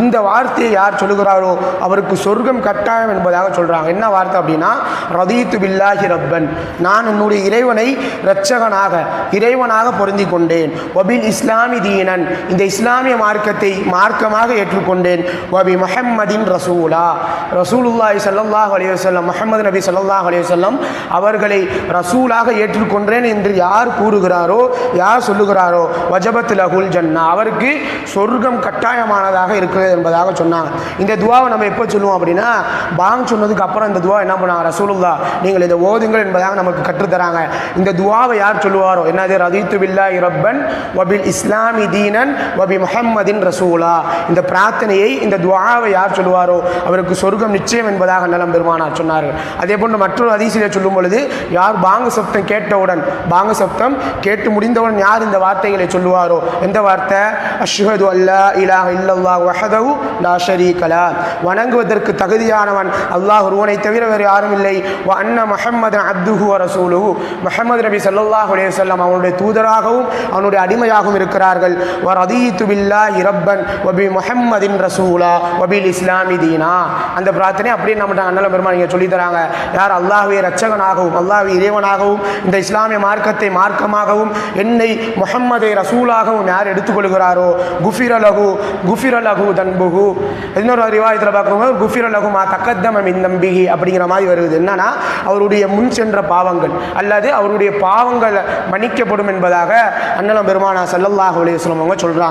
இந்த வார்த்தையை யார் சொல்லுகிறாரோ அவருக்கு சொர்க்கம் கட்டாயம் என்பதாக சொல்கிறாங்க என்ன வார்த்தை அப்படின்னா ரதீத்து பில்லாஹி ரப்பன். நான் என்னுடைய இறைவனை இரட்சகனாக இறைவனாக பொருந்தி கொண்டேன் ஒபில் இஸ்லாமி தீனன். இந்த இஸ்லாமிய மார்க்கத்தை மார்க்கமாக ஏற்றுக்கொண்டேன். வபி மஹம்மதின் ரசூலா. ரசூலுல்லாஹி சல்லாஹ் அலையுசல்லம் முகமது நபி சல்லாஹ் அலையுசல்லம் அவர்களை ரசூலாக ஏற்றுக்கொண்டேன் என்று யார் கூறுகிறாரோ யார் சொல்லுகிறாரோ வஜபத் லகுல் ஜன்னா. அவருக்கு சொர்க்கம் கட்டாயமானதாக இருக்கிறது என்பதாக சொன்னாங்க. இந்த துவாவை நம்ம எப்போ சொல்லுவோம் அப்படின்னா பாங் சொன்னதுக்கு அப்புறம் இந்த துவா என்ன பண்ணாங்க? ரசூலுல்லா நீங்கள் இதை ஓதுங்கள் என்பதாக நமக்கு கற்றுத்தராங்க இந்த துவாவை யார் சொல்லுவாரோ? என்னது? ரதீத்து பில்லா இரப்பன் வபில் இஸ்லாமி தீனன் வபி முஹம்மதின் ரசூலா. இந்த பிரார்த்தனையை இந்த துவாவை யார் சொல்லுவாரோ? அவருக்கு சொர்க்கம் நிச்சயம் என்பதாக நலம் பெருமானார் சொன்னார்கள். அதே போன்று மற்றொரு அதிசயில சொல்லும் பொழுது யார் பாங்க சப்தம் கேட்டவுடன் பாங்க சப்தம் கேட்டு முடிந்தவுடன் யார் இந்த வார்த்தைகளை சொல்லுவாரோ? எந்த வார்த்தை? அஷ்ஹது அல்லா இலாஹ இல்லல்லாஹ் வஹதவு லா வணங்குவதற்கு தகுதியானவன் அல்லாஹ் ஒருவனை தவிர வேறு யாரும் இல்லை. வ அன்ன முஹம்மதன் அப்துஹு ரசூலு மஹமது நபி சல்லாஹ் அலே சொல்லம் அவனுடைய தூதராகவும் அவனுடைய அடிமையாகவும் இருக்கிறார்கள். வ ரதீத்து பில்லா ரப்பன் ஒபி முஹம்மதின் ரசூலா வ இஸ்லாமி தீனா அந்த பிரார்த்தனை அப்படியே நம்ம அண்ணல பெருமா நீங்கள் சொல்லித்தராங்க யார் அல்லாஹுவே ரச்சகனாகவும் அல்லாஹ்வே இறைவனாகவும் இந்த இஸ்லாமிய மார்க்கத்தை மார்க்கமாகவும் என்னை முஹம்மதை ரசூலாகவும் யார் எடுத்துக்கொள்கிறாரோ குஃபிர லகு குஃபிர லகு தன்புகு. இன்னொரு ரிவாயத்தில் பார்க்கும்போது குஃபிர லகு மா தக்கத்தம மின் நம்பிகி அப்படிங்கிற மாதிரி வருது. என்னன்னா அவருடைய முன் சென்ற பாவங்கள் அல்லது அவருடைய பாவங்கள் மன்னிக்கப்படும் என்பதாக அண்ணலம் பெருமானா சல்லல்லாஹு அலைஹி அவங்க சொல்றாங்க.